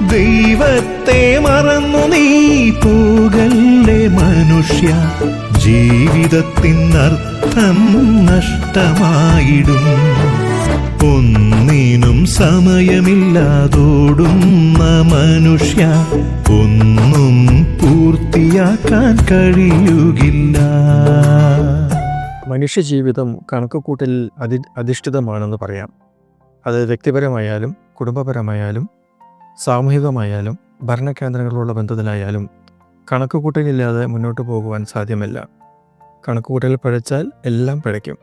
ദൈവത്തെ മറന്നു നീ പോകല്ലേ മനുഷ്യ ജീവിതത്തിനർത്ഥം നഷ്ടമായിടും. ഒന്നിനും സമയമില്ലാതോടുന്ന മനുഷ്യ ഒന്നും പൂർത്തിയാക്കാൻ കഴിയുകില്ല. മനുഷ്യജീവിതം കണക്കുകൂട്ടലിൽ അധി അധിഷ്ഠിതമാണെന്ന് പറയാം. അത് വ്യക്തിപരമായാലും കുടുംബപരമായാലും സാമൂഹികമായാലും ഭരണകേന്ദ്രങ്ങളുള്ള ബന്ധത്തിലായാലും കണക്കുകൂട്ടലില്ലാതെ മുന്നോട്ട് പോകുവാൻ സാധ്യമല്ല. കണക്കുകൂട്ടൽ പഴച്ചാൽ എല്ലാം പഴയ്ക്കും.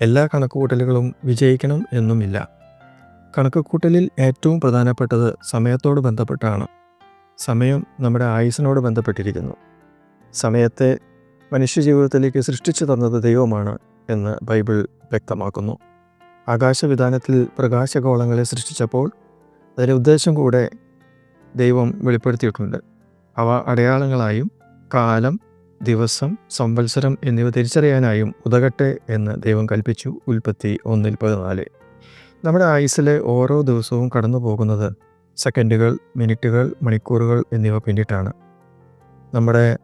എല്ലാ കണക്കുകൂട്ടലുകളും വിജയിക്കണം എന്നുമില്ല. കണക്കുകൂട്ടലിൽ ഏറ്റവും പ്രധാനപ്പെട്ടത് സമയത്തോട് ബന്ധപ്പെട്ടാണ്. സമയം നമ്മുടെ ആയുസിനോട് ബന്ധപ്പെട്ടിരിക്കുന്നു. സമയത്തെ മനുഷ്യജീവിതത്തിലേക്ക് സൃഷ്ടിച്ചു തന്നത് ദൈവമാണ് എന്ന് ബൈബിൾ വ്യക്തമാക്കുന്നു. ആകാശവിധാനത്തിൽ പ്രകാശഗോളങ്ങളെ സൃഷ്ടിച്ചപ്പോൾ അതിന്റെ ഉദ്ദേശം കൂടെ ദൈവം വെളിപ്പെടുത്തിയിട്ടുണ്ട്. അവ അടയാളങ്ങളായും കാലം ദിവസം സംവത്സരം എന്നിവ തിരിച്ചറിയാനായും ഉതകട്ടെ എന്ന് ദൈവം കൽപ്പിച്ചു. ഉൽപ്പത്തി ഒന്നിൽ പതിനാല്. നമ്മുടെ ആയുസ്സിലെ ഓരോ ദിവസവും കടന്നു പോകുന്നത് സെക്കൻഡുകൾ മിനിറ്റുകൾ മണിക്കൂറുകൾ എന്നിവ പിന്നിട്ടാണ്. നമ്മുടെ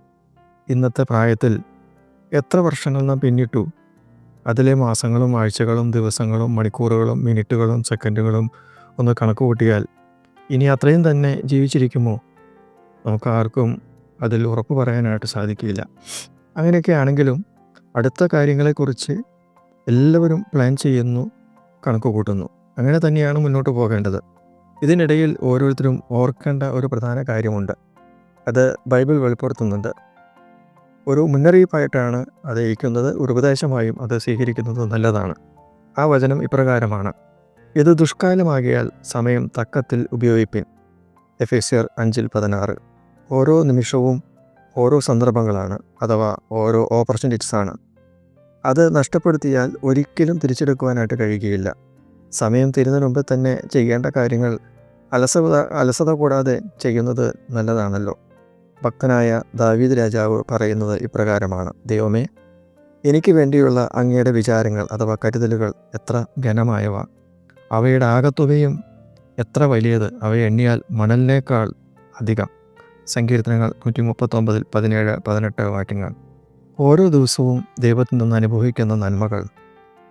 ഇന്നത്തെ പ്രായത്തിൽ എത്ര വർഷങ്ങൾ നാം പിന്നിട്ടു? അതിലെ മാസങ്ങളും ആഴ്ചകളും ദിവസങ്ങളും മണിക്കൂറുകളും മിനിറ്റുകളും സെക്കൻഡുകളും ഒന്ന് കണക്ക് കൂട്ടിയാൽ ഇനി അത്രയും തന്നെ ജീവിച്ചിരിക്കുമോ? നമുക്ക് ആർക്കും അതിൽ ഉറപ്പ് പറയാനായിട്ട് സാധിക്കില്ല. അങ്ങനെയൊക്കെ ആണെങ്കിലും അടുത്ത കാര്യങ്ങളെക്കുറിച്ച് എല്ലാവരും പ്ലാൻ ചെയ്യുന്നു കണക്ക് കൂട്ടുന്നു. അങ്ങനെ തന്നെയാണ് മുന്നോട്ട് പോകേണ്ടത്. ഇതിനിടയിൽ ഓരോരുത്തരും ഓർക്കേണ്ട ഒരു പ്രധാന കാര്യമുണ്ട്. അത് ബൈബിൾ വെളിപ്പെടുത്തുന്നുണ്ട്. ഒരു മുന്നറിയിപ്പായിട്ടാണ് അത് ഏൽക്കുന്നത്. ഒരു ഉപദേശമായും അത് സ്വീകരിക്കുന്നത് നല്ലതാണ്. ആ വചനം ഇപ്രകാരമാണ്. ഇത് ദുഷ്കാലമാകിയാൽ സമയം തക്കത്തിൽ ഉപയോഗിപ്പിൻ. എഫ് എഫേസ്യർ അഞ്ചിൽ പതിനാറ്. ഓരോ നിമിഷവും ഓരോ സന്ദർഭങ്ങളാണ് അഥവാ ഓരോ ഓപ്പർച്യൂണിറ്റീസ് ആണ് അത് നഷ്ടപ്പെടുത്തിയാൽ ഒരിക്കലും തിരിച്ചെടുക്കുവാനായിട്ട് കഴിയുകയില്ല. സമയം തീരുന്നതിന് മുമ്പ് തന്നെ ചെയ്യേണ്ട കാര്യങ്ങൾ അലസത അലസത കൂടാതെ ചെയ്യുന്നത് നല്ലതാണല്ലോ. ഭക്തനായ ദാവീദ് രാജാവ് പറയുന്നത് ഇപ്രകാരമാണ്. ദൈവമേ എനിക്ക് വേണ്ടിയുള്ള അങ്ങയുടെ വിചാരങ്ങൾ അഥവാ കരുതലുകൾ എത്ര ഘനമായവ. അവയുടെ ആകത്തുകയും എത്ര വലിയത് അവയെ എണ്ണിയാൽ മണലിനേക്കാൾ അധികം. സങ്കീർത്തനങ്ങൾ നൂറ്റി മുപ്പത്തൊമ്പതിൽ പതിനേഴ് പതിനെട്ട് വാക്യങ്ങൾ. ഓരോ ദിവസവും ദൈവത്തിൽ നിന്ന് അനുഭവിക്കുന്ന നന്മകൾ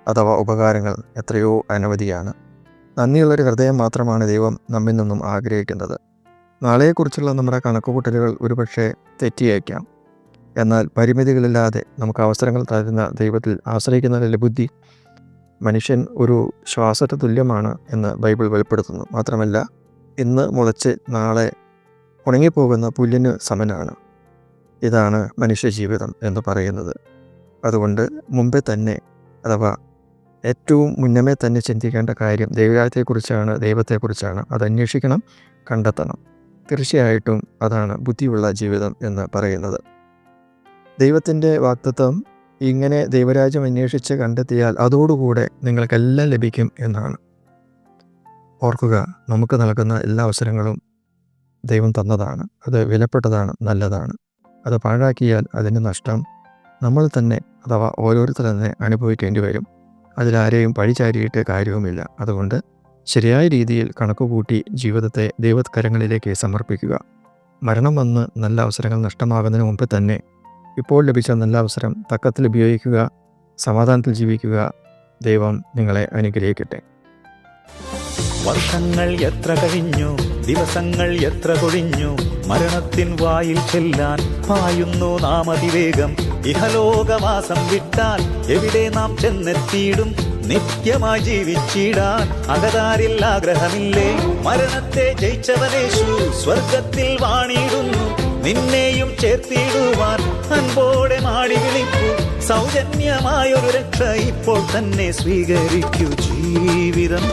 അഥവാ ഉപകാരങ്ങൾ എത്രയോ അനവധിയാണ്. നന്ദിയുള്ളൊരു ഹൃദയം മാത്രമാണ് ദൈവം നമ്മിൽ നിന്നും ആഗ്രഹിക്കുന്നത്. നാളെക്കുറിച്ചുള്ള നമ്മുടെ കണക്കുകൂട്ടലുകൾ ഒരുപക്ഷെ തെറ്റിയേക്കാം. എന്നാൽ പരിമിതികളില്ലാതെ നമുക്ക് അവസരങ്ങൾ തരുന്ന ദൈവത്തിൽ ആശ്രയിക്കുന്ന ബുദ്ധി മനുഷ്യൻ ഒരു ശ്വാസത്തെ തുല്യമാണ് എന്ന് ബൈബിൾ വെളിപ്പെടുത്തുന്നു. മാത്രമല്ല ഇന്ന് മുളച്ച് നാളെ ഉണങ്ങിപ്പോകുന്ന പുല്ലിന് സമനാണ്. ഇതാണ് മനുഷ്യ ജീവിതം എന്ന് പറയുന്നത്. അതുകൊണ്ട് മുമ്പേ തന്നെ അഥവാ ഏറ്റവും മുന്നമേ തന്നെ ചിന്തിക്കേണ്ട കാര്യം ദൈവരാജ്യത്തെക്കുറിച്ചാണ് ദൈവത്തെക്കുറിച്ചാണ് അത് അന്വേഷിക്കണം കണ്ടെത്തണം. തീർച്ചയായിട്ടും അതാണ് ബുദ്ധിയുള്ള ജീവിതം എന്ന് പറയുന്നത്. ദൈവത്തിന്റെ വാക്തത്വം ഇങ്ങനെ ദൈവരാജ്യം അന്വേഷിച്ച് കണ്ടെത്തിയാൽ അതോടുകൂടെ നിങ്ങൾക്കെല്ലാം ലഭിക്കും എന്നാണ്. ഓർക്കുക നമുക്ക് നൽകുന്ന എല്ലാ അവസരങ്ങളും ദൈവം തന്നതാണ്. അത് വിലപ്പെട്ടതാണ് നല്ലതാണ്. അത് പാഴാക്കിയാൽ അതിന് നഷ്ടം. നമ്മൾ തന്നെ അഥവാ ഓരോരുത്തർ തന്നെ അനുഭവിക്കേണ്ടി വരും. അതിലാരെയും പഴിചാരിയിട്ട് കാര്യവുമില്ല. അതുകൊണ്ട് ശരിയായ രീതിയിൽ കണക്കുകൂട്ടി ജീവിതത്തെ ദൈവത്കരങ്ങളിലേക്ക് സമർപ്പിക്കുക. മരണം വന്ന് നല്ല അവസരങ്ങൾ നഷ്ടമാകുന്നതിന് മുമ്പ് തന്നെ ഇപ്പോൾ ലഭിച്ച നല്ല അവസരം തക്കത്തിൽ ഉപയോഗിക്കുക സമാധാനത്തിൽ ജീവിക്കുക. ദൈവം നിങ്ങളെ അനുഗ്രഹിക്കട്ടെ. വർഷങ്ങൾ എത്ര കഴിഞ്ഞു ദിവസങ്ങൾ എത്ര കൊഴിഞ്ഞു മരണത്തിൻ വായിൽ ചെല്ലാൻ പായുന്നു നാം അതിവേഗം ഇഹലോകവാസം വിട്ടാൽ എവിടെ നാം ചെന്നെത്തിയിടും? നിത്യമായി ജീവിച്ചിടാൻ അകതാരിൽ ആഗ്രഹമില്ലേ? മരണത്തെ ജയിച്ചവനേശു സ്വർഗത്തിൽ വാണിയിടുന്നു നിന്നെയും ചേർത്തിടുവാൻ അൻപോടെ മാടി വിളിക്കൂ. സൗജന്യമായൊരു രക്ഷ ഇപ്പോൾ തന്നെ സ്വീകരിക്കൂ. ജീവിതം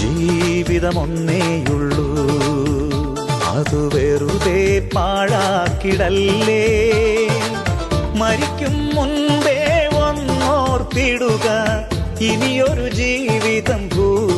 ജീവിതം ഒന്നേയുള്ളൂ അത് വെറുതെ പാഴാക്കിടല്ലേ? മരിക്കും മുൻപേ ഒന്നോർത്തിടുക ഇനിയൊരു ജീവിതം ഭൂവിതിലില്ല